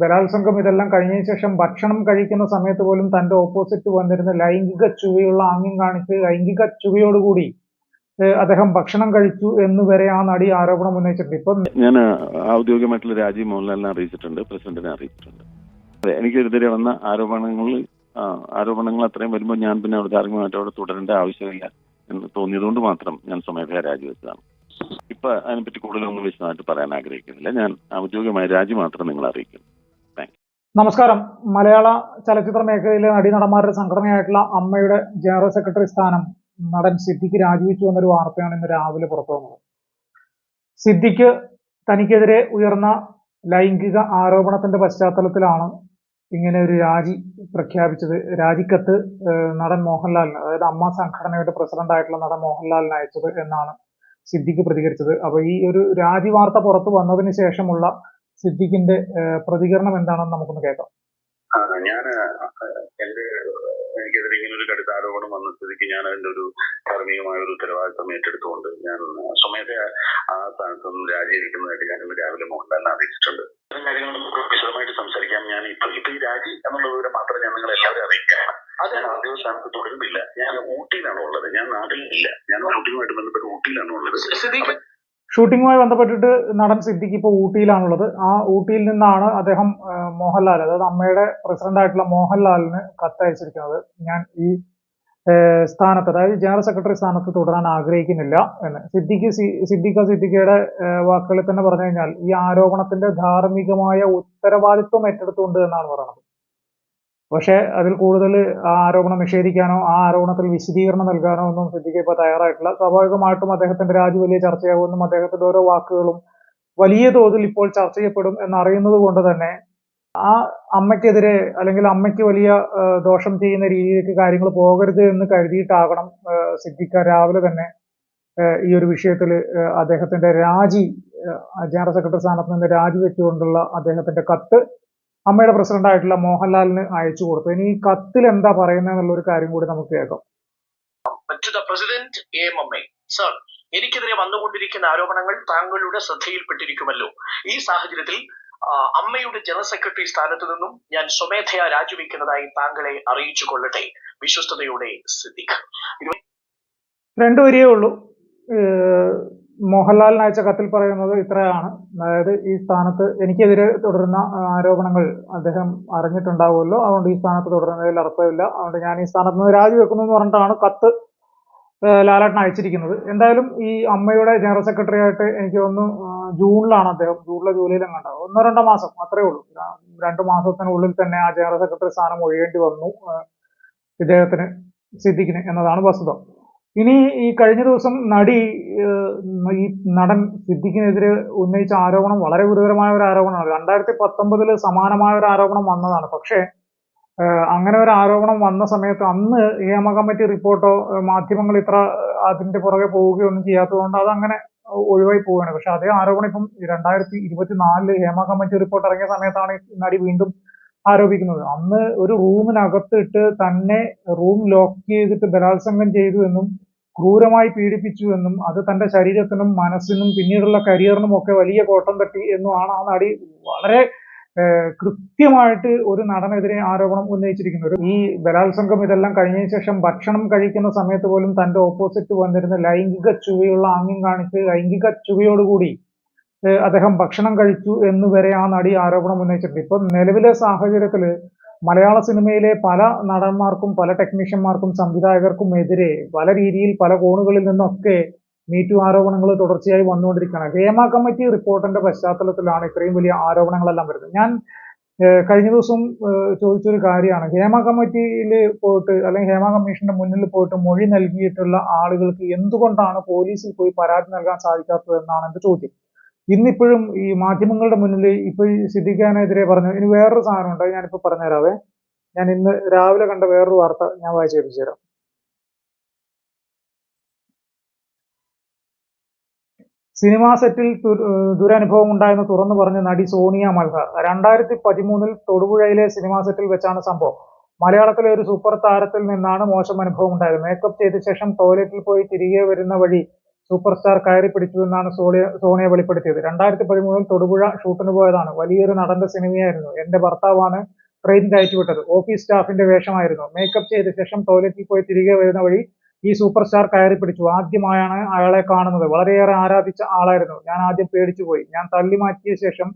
ബലാത്സംഗം ഇതെല്ലാം കഴിഞ്ഞതിന് ശേഷം ഭക്ഷണം കഴിക്കുന്ന സമയത്ത് പോലും തന്റെ ഓപ്പോസിറ്റ് വന്നിരുന്ന ലൈംഗിക ചുവയുള്ള ആംഗ്യം കാണിച്ച് ലൈംഗിക ചുവയോടുകൂടി അദ്ദേഹം ഭക്ഷണം കഴിച്ചു എന്ന് വരെ ആ നടി ആരോപണം ഉന്നയിച്ചിട്ടുണ്ട്. ഇപ്പം ഞാൻ ഔദ്യോഗികമായിട്ടുള്ള രാജീവ് മോഹൻലാലിനെ അറിയിച്ചിട്ടുണ്ട് പ്രസിഡന്റിനെ അറിയിച്ചിട്ടുണ്ട്. അതെ എനിക്കെതിരെ വന്ന ആരോപണങ്ങൾ ആരോപണങ്ങൾ അത്രയും വരുമ്പോൾ ഞാൻ പിന്നെ അവിടെ ധാർമ്മികമായിട്ട് അവിടെ തുടരേണ്ട ആവശ്യമില്ല എന്ന് തോന്നിയതുകൊണ്ട് മാത്രം ഞാൻ സ്വമേധയാ രാജിവെച്ചതാണ് ഇപ്പൊ അതിനെപ്പറ്റി കൂടുതലൊന്നും വിശദമായിട്ട് പറയാൻ ആഗ്രഹിക്കുന്നില്ല. ഞാൻ ഔദ്യോഗികമായ രാജി മാത്രം നിങ്ങളെ അറിയിക്കുന്നു. നമസ്കാരം. മലയാള ചലച്ചിത്ര മേഖലയിലെ നടീനടന്മാരുടെ സംഘടനയായിട്ടുള്ള അമ്മയുടെ ജനറൽ സെക്രട്ടറി സ്ഥാനം നടൻ സിദ്ദിഖ് രാജിവെച്ചു എന്നൊരു വാർത്തയാണ് ഇന്ന് രാവിലെ പുറത്തു വന്നത്. സിദ്ദിഖ് തനിക്കെതിരെ ഉയർന്ന ലൈംഗിക ആരോപണത്തിന്റെ പശ്ചാത്തലത്തിലാണ് ഇങ്ങനെ ഒരു രാജി പ്രഖ്യാപിച്ചത്. രാജിക്കത്ത് നടൻ മോഹൻലാലിന് അതായത് അമ്മ സംഘടനയുടെ പ്രസിഡന്റ് ആയിട്ടുള്ള നടൻ മോഹൻലാലിന് അയച്ചത് എന്നാണ് സിദ്ദിഖ് പ്രതികരിച്ചത്. അപ്പൊ ഈ ഒരു രാജി വാർത്ത പുറത്തു വന്നതിന് ശേഷമുള്ള സിദ്ദിഖിന്റെ പ്രതികരണം എന്താണെന്ന് നമുക്കൊന്ന് കേൾക്കാം. ഞാൻ എന്റെ എനിക്കെതിരെ ഇങ്ങനെ ഒരു കടുത്ത ആരോപണം വന്ന സ്ഥിതിക്ക് ഞാൻ അതിന്റെ ഒരു ധാർമ്മികമായ ഒരു ഉത്തരവാദിത്വം ഏറ്റെടുത്തുകൊണ്ട് ഞാൻ സ്വമേധ ആ സ്ഥാനത്ത് നിന്ന് രാജിവെക്കുന്നതായിട്ട് ഞാൻ ഇന്ന് രാവിലെ മോഹൻലാലിനെ അറിയിച്ചിട്ടുണ്ട്. ഇത്തരം കാര്യങ്ങൾ നമുക്ക് വിശദമായിട്ട് സംസാരിക്കാം ഞാൻ ഇപ്പൊ ഇപ്പൊ ഈ രാജി എന്നുള്ള വിവരം മാത്രം ഞാൻ നിങ്ങളെ എല്ലാവരും അറിയിക്കാം ഞാൻ ആദ്യ സ്ഥാനത്ത് തുടരുന്നില്ല. ഞാൻ ഊട്ടിയിലാണ് ഉള്ളത്. ഞാൻ നാട്ടിലില്ല ഞാൻ ഊട്ടിയുമായിട്ട് ബന്ധപ്പെട്ട് ഊട്ടിയിലാണ് ഉള്ളത്. ഷൂട്ടിങ്ങുമായി ബന്ധപ്പെട്ടിട്ട് നടൻ സിദ്ദിഖ് ഇപ്പോൾ ഊട്ടിയിലാണുള്ളത്. ആ ഊട്ടിയിൽ നിന്നാണ് അദ്ദേഹം മോഹൻലാൽ അതായത് അമ്മയുടെ പ്രസിഡന്റ് ആയിട്ടുള്ള മോഹൻലാലിന് കത്തയച്ചിരിക്കുന്നത് ഞാൻ ഈ സ്ഥാനത്ത് അതായത് ജനറൽ സെക്രട്ടറി സ്ഥാനത്ത് തുടരാൻ ആഗ്രഹിക്കുന്നില്ല എന്ന്. സിദ്ദിഖ് സിദ്ദിഖ സിദ്ദിഖയുടെ വാക്കുകളിൽ തന്നെ പറഞ്ഞു കഴിഞ്ഞാൽ ഈ ആരോപണത്തിന്റെ ധാർമ്മികമായ ഉത്തരവാദിത്വം ഏറ്റെടുത്തുകൊണ്ട് എന്നാണ് പറയുന്നത്. പക്ഷേ അതിൽ കൂടുതൽ ആ ആരോപണം നിഷേധിക്കാനോ ആ ആരോപണത്തിൽ വിശദീകരണം നൽകാനോ ഒന്നും സിദ്ദിഖ് ഇപ്പോൾ തയ്യാറായിട്ടില്ല. സ്വാഭാവികമായിട്ടും അദ്ദേഹത്തിന്റെ രാജി വലിയ ചർച്ചയാകുമെന്നും അദ്ദേഹത്തിന്റെ ഓരോ വാക്കുകളും വലിയ തോതിൽ ഇപ്പോൾ ചർച്ച ചെയ്യപ്പെടും എന്നറിയുന്നത് കൊണ്ട് തന്നെ ആ അമ്മയ്ക്കെതിരെ അല്ലെങ്കിൽ അമ്മയ്ക്ക് വലിയ ദോഷം ചെയ്യുന്ന രീതിയിലേക്ക് കാര്യങ്ങൾ പോകരുത് എന്ന് കരുതിയിട്ടാകണം സിദ്ദിഖ രാവിലെ തന്നെ ഈ ഒരു വിഷയത്തിൽ അദ്ദേഹത്തിന്റെ രാജി ജനറൽ സെക്രട്ടറി സ്ഥാനത്ത് നിന്ന് രാജിവെച്ചുകൊണ്ടുള്ള അദ്ദേഹത്തിന്റെ കത്ത് അമ്മയുടെ പ്രസിഡന്റ് ആയിട്ടുള്ള മോഹൻലാലിന് അയച്ചു കൊടുത്തു. ഇനി ഈ കത്തിൽ എന്താ പറയുന്നത് എന്നുള്ള ഒരു കാര്യം കൂടി നമുക്ക് കേൾക്കാം. the president AMMA. സർ എനിക്കെതിരെ വന്നുകൊണ്ടിരിക്കുന്ന ആരോപണങ്ങൾ താങ്കളുടെ ശ്രദ്ധയിൽപ്പെട്ടിരിക്കുമല്ലോ. ഈ സാഹചര്യത്തിൽ അമ്മയുടെ ജനറൽ സെക്രട്ടറി സ്ഥാനത്ത് നിന്നും ഞാൻ സ്വമേധയാ രാജിവെക്കുന്നതായി താങ്കളെ അറിയിച്ചു കൊള്ളട്ടെ. വിശ്വസ്തയോടെ സിദ്ദിഖ്. രണ്ടു വരിയേ ഉള്ളൂ മോഹൻലാലിന് അയച്ച കത്തിൽ പറയുന്നത് ഇത്രയാണ്. അതായത് ഈ സ്ഥാനത്ത് എനിക്കെതിരെ തുടരുന്ന ആരോപണങ്ങൾ അദ്ദേഹം അറിഞ്ഞിട്ടുണ്ടാവുമല്ലോ. അതുകൊണ്ട് ഈ സ്ഥാനത്ത് തുടരുന്നതിൽ അർത്ഥമില്ല. അതുകൊണ്ട് ഞാൻ ഈ സ്ഥാനത്ത് നിന്ന് രാജിവെക്കുന്നു എന്ന് പറഞ്ഞിട്ടാണ് കത്ത് ലാലേട്ടൻ അയച്ചിരിക്കുന്നത്. എന്തായാലും ഈ അമ്മയുടെ ജനറൽ സെക്രട്ടറി ആയിട്ട് എനിക്ക് ഒന്ന് ജൂണിലാണ് അദ്ദേഹം ജൂണിലെ ജൂലൈയിലും കണ്ടത്. ഒന്നോ രണ്ടോ മാസം അത്രേ ഉള്ളൂ. രണ്ടു മാസത്തിനുള്ളിൽ തന്നെ ആ ജനറൽ സെക്രട്ടറി സ്ഥാനം ഒഴിയേണ്ടി വന്നു ഇദ്ദേഹത്തിന് സിദ്ദിഖിന് എന്നതാണ് വസ്തുത. ഇനി ഈ കഴിഞ്ഞ ദിവസം നടി ഈ നടൻ സിദ്ദിഖിനെതിരെ ഉന്നയിച്ച ആരോപണം വളരെ ഗുരുതരമായ ഒരു ആരോപണമാണ്. രണ്ടായിരത്തി പത്തൊമ്പതിൽ സമാനമായ ഒരു ആരോപണം വന്നതാണ്. പക്ഷേ അങ്ങനെ ഒരു ആരോപണം വന്ന സമയത്ത് അന്ന് നിയമ കമ്മിറ്റി റിപ്പോർട്ടോ മാധ്യമങ്ങൾ ഇത്ര അതിന്റെ പുറകെ പോവുകയോ ഒന്നും ചെയ്യാത്തതുകൊണ്ട് അത് അങ്ങനെ ഒഴിവായി പോവുകയാണ്. പക്ഷെ അതേ ആരോപണം ഇപ്പം രണ്ടായിരത്തി ഇരുപത്തിനാലിൽ ഹേമ കമ്മിറ്റി റിപ്പോർട്ട് ഇറങ്ങിയ സമയത്താണ് നടി വീണ്ടും ആരോപിക്കുന്നത്. അന്ന് ഒരു റൂമിനകത്തിട്ട് തന്നെ റൂം ലോക്ക് ചെയ്തിട്ട് ബലാത്സംഗം ചെയ്തു എന്നും ക്രൂരമായി പീഡിപ്പിച്ചു എന്നും അത് തന്റെ ശരീരത്തിനും മനസ്സിനും പിന്നീടുള്ള കരിയറിനും ഒക്കെ വലിയ കോട്ടം തട്ടി എന്നുമാണ് ആ നടി വളരെ കൃത്യമായിട്ട് ഒരു നടനെതിരെ ആരോപണം ഉന്നയിച്ചിരിക്കുന്നത്. ഈ ബലാത്സംഗം ഇതെല്ലാം കഴിഞ്ഞതിന് ശേഷം ഭക്ഷണം കഴിക്കുന്ന സമയത്ത് പോലും തന്റെ ഓപ്പോസിറ്റ് വന്നിരുന്ന ലൈംഗിക ചുവയുള്ള ആംഗ്യം കാണിച്ച് ലൈംഗിക ചുവയോടുകൂടി അദ്ദേഹം ഭക്ഷണം കഴിച്ചു എന്ന് വരെ ആ നടി ആരോപണം ഉന്നയിച്ചിട്ടുണ്ട് ഇപ്പം നിലവിലെ സാഹചര്യത്തിൽ മലയാള സിനിമയിലെ പല നടന്മാർക്കും പല ടെക്നീഷ്യന്മാർക്കും സംവിധായകർക്കും എതിരെ പല രീതിയിൽ പല കോണുകളിൽ നിന്നൊക്കെ മീറ്റു ആരോപണങ്ങൾ തുടർച്ചയായി വന്നുകൊണ്ടിരിക്കുകയാണ്. ഹേമ കമ്മിറ്റി റിപ്പോർട്ടിന്റെ പശ്ചാത്തലത്തിലാണ് ഇത്രയും വലിയ ആരോപണങ്ങളെല്ലാം വരുന്നത്. ഞാൻ കഴിഞ്ഞ ദിവസം ചോദിച്ചൊരു കാര്യമാണ്. ഹേമ കമ്മിറ്റിയിൽ പോയിട്ട് അല്ലെങ്കിൽ ഹേമ കമ്മീഷന്റെ മുന്നിൽ പോയിട്ട് മൊഴി നൽകിയിട്ടുള്ള ആളുകൾക്ക് എന്തുകൊണ്ടാണ് പോലീസിൽ പോയി പരാതി നൽകാൻ സാധിക്കാത്തത് എന്നാണ് എന്റെ ചോദ്യം. ഇന്നിപ്പോഴും ഈ മാധ്യമങ്ങളുടെ മുന്നിൽ ഇപ്പൊ ഈ സിദ്ദിഖാനെതിരെ പറഞ്ഞു. ഇനി വേറൊരു സാധനമുണ്ട് ഞാനിപ്പോൾ ഞാനിപ്പോ പറഞ്ഞുതരാവേ. ഞാൻ ഇന്ന് രാവിലെ കണ്ട വേറൊരു വാർത്ത ഞാൻ വായിച്ചു കേൾപ്പിച്ചു തരാം സിനിമാ സെറ്റിൽ ദുരനുഭവം ഉണ്ടായെന്ന് തുറന്നു പറഞ്ഞ നടി സോണിയ മൽഹർ രണ്ടായിരത്തി പതിമൂന്നിൽ തൊടുപുഴയിലെ സിനിമാ സെറ്റിൽ വെച്ചാണ് സംഭവം. മലയാളത്തിലെ ഒരു സൂപ്പർ താരത്തിൽ നിന്നാണ് മോശം അനുഭവം ഉണ്ടായത്. മേക്കപ്പ് ചെയ്ത ശേഷം ടോയ്ലറ്റിൽ പോയി തിരികെ വരുന്ന വഴി സൂപ്പർ സ്റ്റാർ കയറി പിടിച്ചു എന്നാണ് സോണിയ സോണിയ വെളിപ്പെടുത്തിയത്. രണ്ടായിരത്തി പതിമൂന്നിൽ തൊടുപുഴ ഷൂട്ടിന് പോയതാണ്. വലിയൊരു നടന്റെ സിനിമയായിരുന്നു. എന്റെ ഭർത്താവാണ് ട്രെയിൻ കയറ്റിവിട്ടത്. ഓഫീസ് സ്റ്റാഫിന്റെ വേഷമായിരുന്നു. മേക്കപ്പ് ചെയ്ത ശേഷം ടോയ്ലറ്റിൽ പോയി തിരികെ വരുന്ന വഴി ഈ സൂപ്പർ സ്റ്റാർ കയറി പിടിച്ചു. ആദ്യമായാണ് അയാളെ കാണുന്നത്. വളരെയേറെ ആരാധിച്ച ആളായിരുന്നു. ഞാൻ ആദ്യം പേടിച്ചു പോയി. ഞാൻ തള്ളി മാറ്റിയ ശേഷം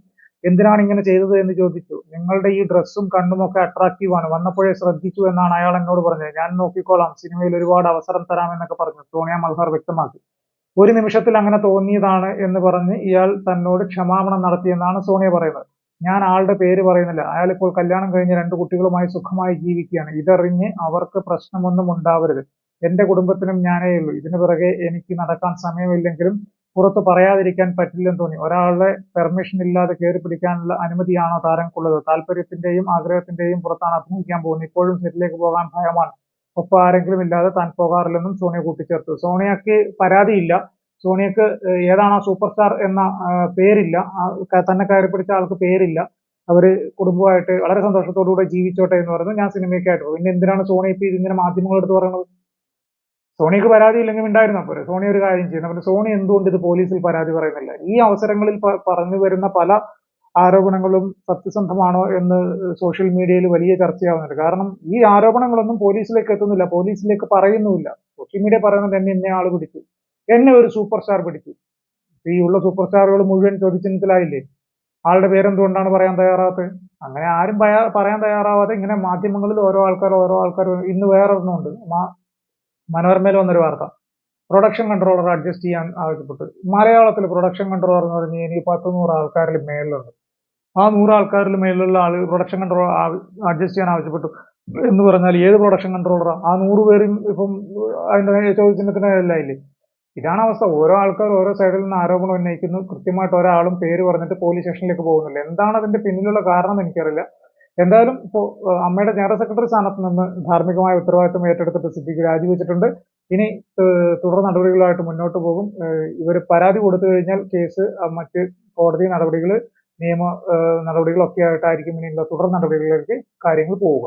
എന്തിനാണ് ഇങ്ങനെ ചെയ്തത് എന്ന് ചോദിച്ചു. നിങ്ങളുടെ ഈ ഡ്രസ്സും കണ്ണും ഒക്കെ അട്രാക്റ്റീവ് ആണ്. വന്നപ്പോഴേ ശ്രദ്ധിച്ചു എന്നാണ് അയാൾ എന്നോട് പറഞ്ഞത്. ഞാൻ നോക്കിക്കോളാം. സിനിമയിൽ ഒരുപാട് അവസരം തരാമെന്നൊക്കെ പറഞ്ഞു. സോണിയ മൽഹാർ വ്യക്തമാക്കി. ഒരു നിമിഷത്തിൽ അങ്ങനെ തോന്നിയതാണ് എന്ന് പറഞ്ഞ് ഇയാൾ തന്നോട് ക്ഷമാപണം നടത്തിയെന്നാണ് സോണിയ പറയുന്നത്. ഞാൻ ആളുടെ പേര് പറയുന്നില്ല. അയാൾ ഇപ്പോൾ കല്യാണം കഴിഞ്ഞ് രണ്ട് കുട്ടികളുമായി സുഖമായി ജീവിക്കുകയാണ്. ഇതറിഞ്ഞ് അവർക്ക് പ്രശ്നമൊന്നും ഉണ്ടാവരുത്. എന്റെ കുടുംബത്തിനും ഞാനേ ഉള്ളൂ. ഇതിനു പിറകെ എനിക്ക് നടക്കാൻ സമയമില്ലെങ്കിലും പുറത്ത് പറയാതിരിക്കാൻ പറ്റില്ലെന്ന് തോന്നി. ഒരാളുടെ പെർമിഷൻ ഇല്ലാതെ കയറി പിടിക്കാനുള്ള അനുമതിയാണോ താരങ്ങൾക്കുള്ളത്? താല്പര്യത്തിന്റെയും ആഗ്രഹത്തിന്റെയും പുറത്താണ് അഭിനയിക്കാൻ പോകുന്നത്. ഇപ്പോഴും സെറ്റിലേക്ക് പോകാൻ ഭയമാണ്. ഒപ്പം ആരെങ്കിലും ഇല്ലാതെ താൻ പോകാറില്ലെന്നും സോണിയ കൂട്ടിച്ചേർത്തു. സോണിയക്ക് പരാതിയില്ല സോണിയക്ക് ഏതാണ് ആ സൂപ്പർ സ്റ്റാർ എന്ന പേരില്ല. തന്നെ കയറി പിടിച്ച ആൾക്ക് പേരില്ല. അവർ കുടുംബമായിട്ട് വളരെ സന്തോഷത്തോടുകൂടെ ജീവിച്ചോട്ടെ എന്ന് പറഞ്ഞു ഞാൻ സിനിമയ്ക്കായിട്ട് പോകും. പിന്നെ എന്തിനാണ് സോണി ഇപ്പൊ ഇതിങ്ങനെ മാധ്യമങ്ങളെടുത്ത് പറയുന്നത്? സോണിക്ക് പരാതി ഇല്ലെങ്കിൽ ഉണ്ടായിരുന്ന? പോലെ സോണി ഒരു കാര്യം ചെയ്യുന്ന. പിന്നെ സോണി എന്തുകൊണ്ട് ഇത് പോലീസിൽ പരാതി പറയുന്നില്ല? ഈ അവസരങ്ങളിൽ പറഞ്ഞു വരുന്ന പല ആരോപണങ്ങളും സത്യസന്ധമാണോ എന്ന് സോഷ്യൽ മീഡിയയിൽ വലിയ ചർച്ചയാവുന്നുണ്ട്. കാരണം ഈ ആരോപണങ്ങളൊന്നും പോലീസിലേക്ക് എത്തുന്നില്ല. പോലീസിലേക്ക് പറയുന്നുമില്ല. സോഷ്യൽ മീഡിയ പറയുന്നത് എന്നെ ഇന്ന ആൾ പിടിച്ചു. എന്നെ ഒരു സൂപ്പർ സ്റ്റാർ പിടിച്ചു. ഈ ഉള്ള സൂപ്പർ സ്റ്റാറുകൾ മുഴുവൻ ചോദിച്ചിനത്തിലായില്ലേ ആളുടെ പേരെന്തുകൊണ്ടാണ് പറയാൻ തയ്യാറാത്തത് അങ്ങനെ ആരും പറയാൻ തയ്യാറാവാതെ ഇങ്ങനെ മാധ്യമങ്ങളിൽ ഓരോ ആൾക്കാർ ഓരോ ആൾക്കാർ ഇന്ന് വേറെ ഒന്നുണ്ട് മനോരമയിൽ വന്നൊരു വാർത്ത. പ്രൊഡക്ഷൻ കൺട്രോളർ അഡ്ജസ്റ്റ് ചെയ്യാൻ ആവശ്യപ്പെട്ടു. മലയാളത്തിൽ പ്രൊഡക്ഷൻ കൺട്രോളർ എന്ന് പറഞ്ഞു ഇനി പത്ത് നൂറ് ആൾക്കാരിൽ മേളിലുണ്ട്. ആ നൂറ് ആൾക്കാരിൽ മേലുള്ള ആൾ പ്രൊഡക്ഷൻ കൺട്രോൾ അഡ്ജസ്റ്റ് ചെയ്യാൻ ആവശ്യപ്പെട്ടു. എന്ന് പറഞ്ഞാൽ ഏത് പ്രൊഡക്ഷൻ കൺട്രോളറാ ആ? നൂറ് പേരും ഇപ്പം അതിന്റെ ചോദ്യചിഹ്നത്തിന് ഇല്ലേ ഇതാണ് അവസ്ഥ. ഓരോ ആൾക്കാർ ഓരോ സൈഡിൽ നിന്ന് ആരോപണം ഉന്നയിക്കുന്നു. കൃത്യമായിട്ട് ഒരാളും പേര് പറഞ്ഞിട്ട് പോലീസ് സ്റ്റേഷനിലേക്ക് പോകുന്നില്ല. എന്താണ് അതിന്റെ പിന്നിലുള്ള കാരണം എനിക്കറിയില്ല. എന്തായാലും ഇപ്പോൾ അമ്മയുടെ ജനറൽ സെക്രട്ടറി സ്ഥാനത്ത് നിന്ന് ധാർമ്മികമായ ഉത്തരവാദിത്വം ഏറ്റെടുത്തിട്ട് സിദ്ദിഖ് രാജിവെച്ചിട്ടുണ്ട്. ഇനി തുടർ നടപടികളായിട്ട് മുന്നോട്ട് പോകും. ഇവർ പരാതി കൊടുത്തു കഴിഞ്ഞാൽ കേസ് മറ്റ് കോടതി നടപടികൾ നിയമ നടപടികളൊക്കെ ആയിട്ടായിരിക്കും ഇനിയുള്ള തുടർ നടപടികളിലേക്ക് കാര്യങ്ങൾ പോവുക.